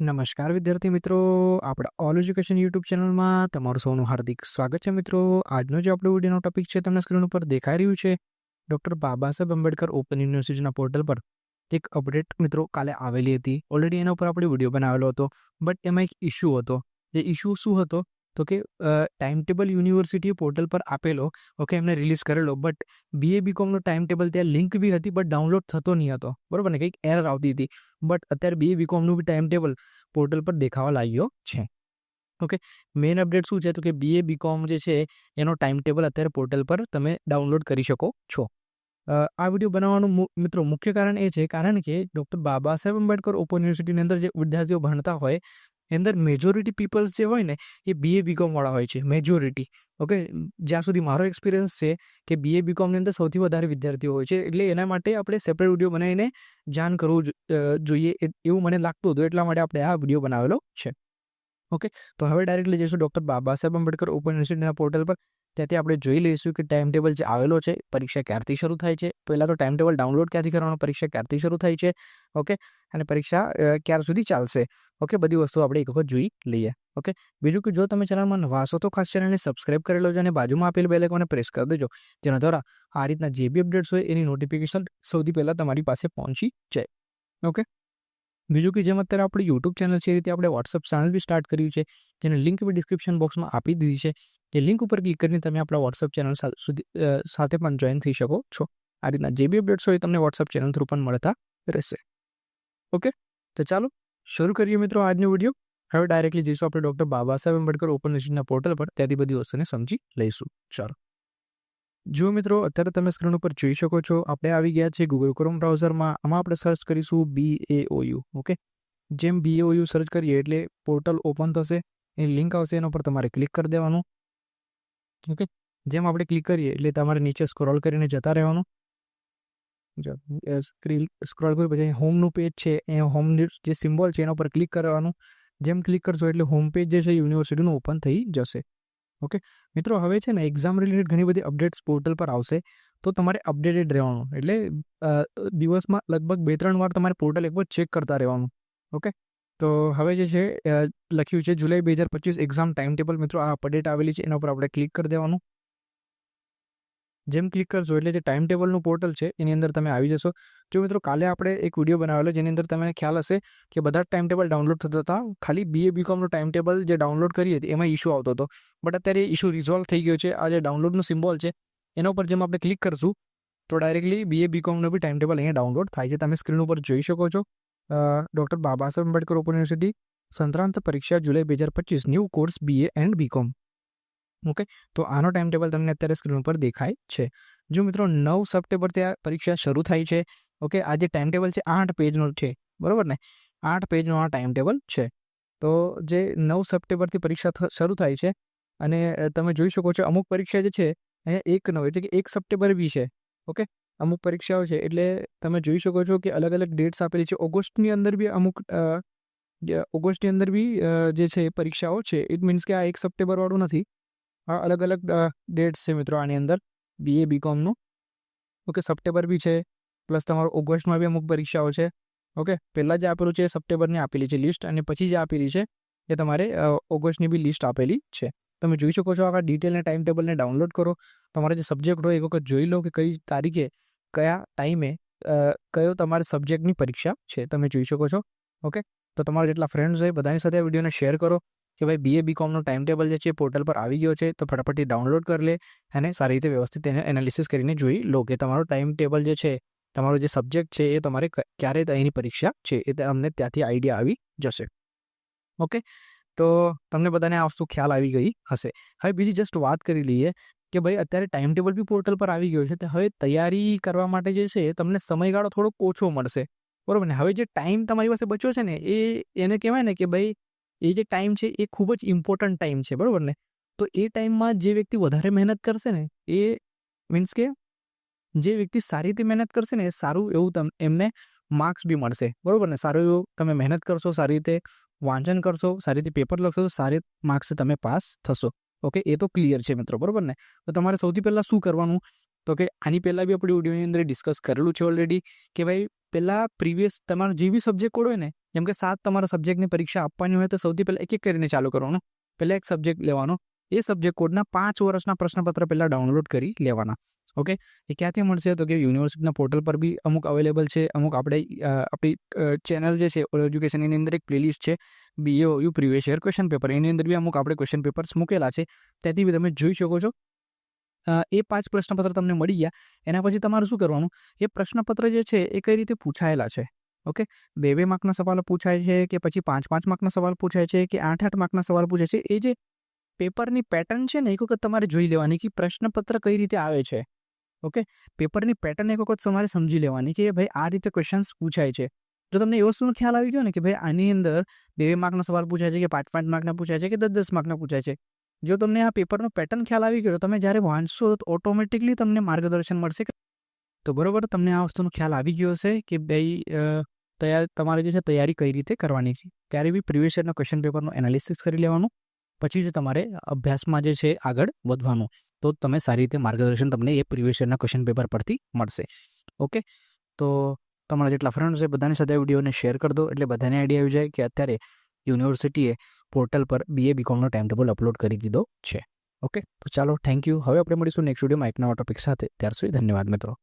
નમસ્કાર વિદ્યાર્થી મિત્રો. આપણા ઓલ એજ્યુકેશન યુટ્યુબ ચેનલમાં તમારું સૌનું હાર્દિક સ્વાગત છે મિત્રો. આજનો જે આપણો વિડીયોનો ટોપિક છે તમને સ્ક્રીન ઉપર દેખાઈ રહ્યું છે ડૉક્ટર બાબા સાહેબ આંબેડકર ઓપન યુનિવર્સિટીના પોર્ટલ પર એક અપડેટ મિત્રો કાલે આવેલી હતી. ઓલરેડી એના ઉપર આપણે વીડિયો બનાવેલો હતો બટ એમાં એક ઇસ્યુ હતો. એ ઇસ્યુ શું હતો? તો કે ટાઈમ ટેબલ યુનિવર્સિટી પોર્ટલ પર આપેલો ઓકે એમને રિલીઝ કરેલો. બટ બીએ બીકોમનો ટાઈમ ટેબલ ત્યાં લિંક બી હતી બટ ડાઉનલોડ થતો નહીં હતો. બરાબર ને? કંઈક એરર આવતી હતી. બટ અત્યારે બીએ બીકોમનું બી ટાઈમ ટેબલ પોર્ટલ પર દેખાવા લાગ્યો છે. ઓકે મેઇન અપડેટ શું છે? તો કે બીએ બીકોમ જે છે, એનો ટાઈમ ટેબલ અત્યારે પોર્ટલ પર તમે ડાઉનલોડ કરી શકો છો. આ વીડિયો બનાવવાનું મિત્રો, મુખ્ય કારણ એ છે, કારણ કે ડૉક્ટર બાબા સાહેબ આંબેડકર ઓપન યુનિવર્સિટીની અંદર જે વિદ્યાર્થીઓ ભણતા હોય અંદર મેજોરિટી પીપલ્સ જે હોય ને, એ બીએ બીકોમવાળા હોય છે મેજોરિટી ઓકે જ્યાં સુધી મારો એક્સપિરિયન્સ છે કે બીએ બીકોમની અંદર સૌથી વધારે વિદ્યાર્થીઓ હોય છે, એટલે એના માટે આપણે સેપરેટ વીડિયો બનાવીને જાણ કરવું જોઈએ એવું મને લાગતું હતું, એટલા માટે આપણે આ વીડિયો બનાવેલો છે. ઓકે તો હવે ડાયરેક્ટલી જઈશું ડૉક્ટર બાબા સાહેબ આંબેડકર ઓપન યુનિવર્સિટીના પોર્ટલ પર. ત્યાંથી આપણે જોઈ લઈશું કે ટાઈમ ટેબલ જે આવેલો છે, પરીક્ષા ક્યારથી શરૂ થાય છે? પહેલાં તો ટાઈમ ટેબલ ડાઉનલોડ ક્યાંથી કરવાનો, પરીક્ષા ક્યારથી શરૂ થાય છે? ઓકે અને પરીક્ષા ક્યાર સુધી ચાલશે? ઓકે બધી વસ્તુ આપણે એક વખત જોઈ લઈએ ઓકે બીજું કે જો તમે ચેનલમાં નવા હશો તો ખાસ ચેનલને સબસ્ક્રાઇબ કરેલો છે અને બાજુમાં આપેલ બેલ આઇકોનને પ્રેસ કરી દેજો, જેના દ્વારા આ રીતના જે બી અપડેટ્સ હોય એની નોટિફિકેશન સૌથી પહેલાં તમારી પાસે પહોંચી જાય ઓકે બીજું કે જેમ અત્યારે આપણી યુટ્યુબ ચેનલ છે એ રીતે આપણે વોટ્સઅપ ચેનલ બી સ્ટાર્ટ કર્યું છે, જેને લિંક બી ડિસ્ક્રિપ્શન બોક્સમાં આપી દીધી છે. એ લિંક ઉપર ક્લિક કરીને તમે આપણા વોટ્સઅપ ચેનલ સુધી સાથે પણ જોઈન થઈ શકો છો. આ રીતના જે બી અપડેટ્સ હોય તમને વોટ્સઅપ ચેનલ થ્રુ પણ મળતા રહેશે. ઓકે તો ચાલો, શરૂ કરીએ મિત્રો આજનો વીડિયો હવે ડાયરેક્ટલી જઈશું આપણે ડૉક્ટર બાબા સાહેબ આંબેડકર ઓપન યુનિવર્સિટીના પોર્ટલ પર. ત્યાંથી બધી વસ્તુને સમજી લઈશું. ચાલો. જો મિત્રો, અત્યારે તમે સ્ક્રીન ઉપર જોઈ શકો છો, આપણે આવી ગયા છે ગૂગલ ક્રોમ બ્રાઉઝરમાં આમાં આપણે સર્ચ કરીશું બી એ ઓકે જેમ બી એ સર્ચ કરીએ એટલે પોર્ટલ ઓપન થશે. એની લિંક આવશે, એના પર તમારે ક્લિક કરી દેવાનું ઓકે જેમ આપણે ક્લિક કરીએ એટલે તમારે નીચે સ્ક્રોલ કરીને જતા રહેવાનું. સ્ક્રીન સ્ક્રોલ કરી પછી હોમનું પેજ છે, એ હોમ જે સિમ્બોલ છે, એના પર ક્લિક કરવાનું. જેમ ક્લિક કરશો એટલે હોમ પેજ જે છે યુનિવર્સિટીનું ઓપન થઈ જશે. ઓકે? મિત્રો, હવે છે ને એક્ઝામ રિલેટેડ ઘણી બધી અપડેટ્સ પોર્ટલ પર આવશે. તો તમારે અપડેટેડ રહેવાનું. એટલે દિવસમાં લગભગ બે ત્રણ વાર તમારે પોર્ટલ એક ચેક કરતા રહેવાનું. ઓકે? તો હવે જે છે લખ્યું છે, જુલાઈ બે હજાર પચીસ એક્ઝામ ટાઈમ ટેબલ મિત્રો, આ અપડેટ આવેલી છે, એના ઉપર આપણે ક્લિક કરી દેવાનું. જેમ ક્લિક કરશો એટલે જે ટાઈમ ટેબલનું પોર્ટલ છે, એની અંદર તમે આવી જશો. જો મિત્રો કાલે આપણે એક વીડિયો બનાવેલો, જેની અંદર તમને ખ્યાલ હશે કે બધા ટાઈમ ટેબલ ડાઉનલોડ થતા હતા. ખાલી બીએ બીકોમનું ટાઈમ ટેબલ જે ડાઉનલોડ કરીએ એમાં ઇશ્યુ આવતો હતો. બટ અત્યારે ઇશ્યુ રિઝોલ્વ થઈ ગયો છે. આ જે ડાઉનલોડનું સિમ્બોલ છે, એના ઉપર જેમ આપણે ક્લિક કરશું, તો ડાયરેક્ટલી બીએ બીકોમનું બી ટાઈમ ટેબલ અહીંયા ડાઉનલોડ થાય છે. તમે સ્ક્રીન ઉપર જોઈ શકો છો. Doctor Baba Saheb Ambedkar open university Sankrant પરીક્ષા જુલાઈ બે હજાર પચીસ new course BA and BCom okay? તો આનો ટાઈમ ટેબલ તમને અત્યારે સ્ક્રીન ઉપર દેખાય છે. જો મિત્રો નવ સપ્ટેમ્બરથી આ પરીક્ષા શરૂ થાય છે, ઓકે? આ જે ટાઈમ ટેબલ છે, આઠ પેજનો છે, બરાબર ને? આઠ પેજનો આ ટાઈમ ટેબલ છે. તો જે નવ સપ્ટેમ્બરથી પરીક્ષા શરૂ થાય છે, અને તમે જોઈ શકો છો અમુક પરીક્ષા જે છે, અહીંયા એક નવ, એટલે કે એક સપ્ટેમ્બર બી છે, ઓકે? અમુક પરીક્ષાઓ છે, એટલે તમે જોઈ શકો છો કે અલગ અલગ ડેટ્સ આપેલી છે. ઓગસ્ટની અંદર બી અમુક ઓગસ્ટની અંદર બી જે છે પરીક્ષાઓ છે. ઇટ મીન્સ કે આ એક સપ્ટેમ્બરવાળું નથી. અલગ અલગ ડેટ્સ છે મિત્રો આની અંદર. બીએ બીકોમનું ઓકે, સપ્ટેમ્બર બી છે. પ્લસ તમારું ઓગસ્ટમાં બી અમુક પરીક્ષાઓ છે. ઓકે, પહેલાં જે આપેલું છે એ સપ્ટેમ્બરની આપેલી છે લિસ્ટ અને પછી જે આપેલી છે એ તમારે ઓગસ્ટની બી લિસ્ટ આપેલી છે. તમે જોઈ શકો છો આખા ડિટેલને ટાઈમ ટેબલને ડાઉનલોડ કરો. તમારા જે સબ્જેક્ટ હોય એક વખત જોઈ લો કે કઈ તારીખે, કયા ટાઈમે કયો તમારે સબ્જેક્ટની પરીક્ષા છે. તમે જોઈ શકો છો. ઓકે, તો તમારા જેટલા ફ્રેન્ડ્સ હોય બધાની સાથે આ વિડીયોને શેર કરો. કે ભાઈ બીએ બીકોમનો ટાઈમ ટેબલ જે છે પોર્ટલ પર આવી ગયો છે, તો ફટાફટથી ડાઉનલોડ કરી લે અને સારી રીતે વ્યવસ્થિત એને એનાલિસિસ કરીને જોઈ લો કે તમારો ટાઈમ ટેબલ જે છે, તમારો જે સબ્જેક્ટ છે એ તમારે ક્યારે એની પરીક્ષા છે એ અમને ત્યાંથી આઈડિયા આવી જશે. ઓકે? તો તમને બધાને આ વસ્તુ ખ્યાલ આવી ગઈ હશે. હવે બીજી જસ્ટ વાત કરી લઈએ કે ભાઈ અત્યારે ટાઈમ ટેબલ બી પોર્ટલ પર આવી ગયો છે, તો હવે તૈયારી કરવા માટે જે છે તમને સમયગાળો થોડોક ઓછો મળશે. બરાબર ને? હવે જે ટાઈમ તમારી પાસે બચ્યો છે ને એ, એને કહેવાય ને કે ભાઈ એ જે ટાઈમ છે એ ખૂબ જ ઇમ્પોર્ટન્ટ ટાઈમ છે, બરાબર ને? તો એ ટાઈમમાં જે વ્યક્તિ વધારે મહેનત કરશે ને, એ મીન્સ કે જે વ્યક્તિ સારી રીતે મહેનત કરશે ને, એ સારું એવું તમ, એમને માર્ક્સ બી મળશે, બરાબર ને? સારું એવું તમે મહેનત કરશો, સારી રીતે વાંચન કરશો, સારી રીતે પેપર લખશો, તો સારી માર્ક્સ તમે પાસ થશો. ઓકે એ તો ક્લિયર છે મિત્રો, બરાબર ને? તો તમારે સૌથી પહેલાં શું કરવાનું? તો કે આની પહેલાં બી આપણે ઓડિયોની અંદર ડિસ્કસ કરેલું છે ઓલરેડી કે ભાઈ, પહેલાં પ્રીવિયસ તમારો જે બી સબ્જેક્ટ કોડ હોય ને જેમ કે સાત તમારા સબ્જેક્ટની પરીક્ષા આપવાની હોય તો સૌથી પહેલાં એક એક કરીને ચાલુ કરવાનું. પહેલાં એક સબ્જેક્ટ લેવાનો. એ સબ્જેક્ટ કોડના પાંચ વર્ષના પ્રશ્નપત્ર પહેલાં ડાઉનલોડ કરી લેવાના. ઓકે એ ક્યાંથી મળશે? તો કે યુનિવર્સિટીના પોર્ટલ પર બી અમુક અવેલેબલ છે. અમુક આપણે આપણી ચેનલ જે છે ઓલ એજ્યુકેશન એની અંદર એક પ્લેલિસ્ટ છે. BA you previous year question paper એની અંદર બી અમુક આપણે ક્વેશ્ચન પેપર્સ મૂકેલા છે. ત્યાંથી બી તમે જોઈ શકો છો. એ પાંચ પ્રશ્નપત્ર તમને મળી ગયા. એના પછી તમારે શું કરવાનું? એ પ્રશ્નપત્ર જે છે, એ કઈ રીતે પૂછાયેલા છે? ઓકે? બે બે માર્કના સવાલો પૂછાય છે કે પછી પાંચ પાંચ માર્કના સવાલ પૂછાય છે કે આઠ આઠ માર્કના સવાલ પૂછાય છે? એ જે પેપરની પેટર્ન છે ને એક વખત તમારે જોઈ લેવાની કે પ્રશ્નપત્ર કઈ રીતે આવે છે? ઓકે? પેપરની પેટર્ન એક વખત તમારે સમજી લેવાની કે ભાઈ આ રીતે ક્વેશ્ચન્સ પૂછાય છે. જો તમને એવો શું ખ્યાલ આવી ગયો ને કે ભાઈ આની અંદર બે બે માર્કના સવાલ પૂછાય છે કે પાંચ પાંચ માર્કના પૂછાય છે કે દસ દસ માર્કના પૂછાય છે. જો તમને આ પેપરનો પેટર્ન ખ્યાલ આવી ગયો તમે જ્યારે વાંચશો તો ઓટોમેટિકલી તમને માર્ગદર્શન મળશે તો બરોબર, તમને આ વસ્તુનો ખ્યાલ આવી ગયો હશે કે ભાઈ તૈયાર, તમારે જે છે તૈયારી કઈ રીતે કરવાની છે? ત્યારે બી પ્રિવિયસ યરના ક્વેશ્ચન પેપરનું એનાલિસિસ કરી લેવાનું, પછી જે તમારે અભ્યાસમાં જે છે આગળ વધવાનું. તો તમે સારી રીતે માર્ગદર્શન તમને એ પ્રિવિયસ યરના ક્વેશ્ચન પેપર પરથી મળશે. ઓકે? તો તમારા જેટલા ફ્રેન્ડ્સ છે બધાની સાથે વિડીયોને શેર કરી દો, એટલે બધાને આઈડિયા આવી જાય કે અત્યારે યુનિવર્સિટીએ પોર્ટલ પર બીએ બીકોમનો ટાઈમ ટેબલ અપલોડ કરી દીધો છે. ઓકે? તો ચાલો થેન્ક યુ હવે આપણે મળીશું નેક્સ્ટ વિડીયોમાં એક નવા ટોપિક સાથે. ત્યાર સુધી ધન્યવાદ મિત્રો.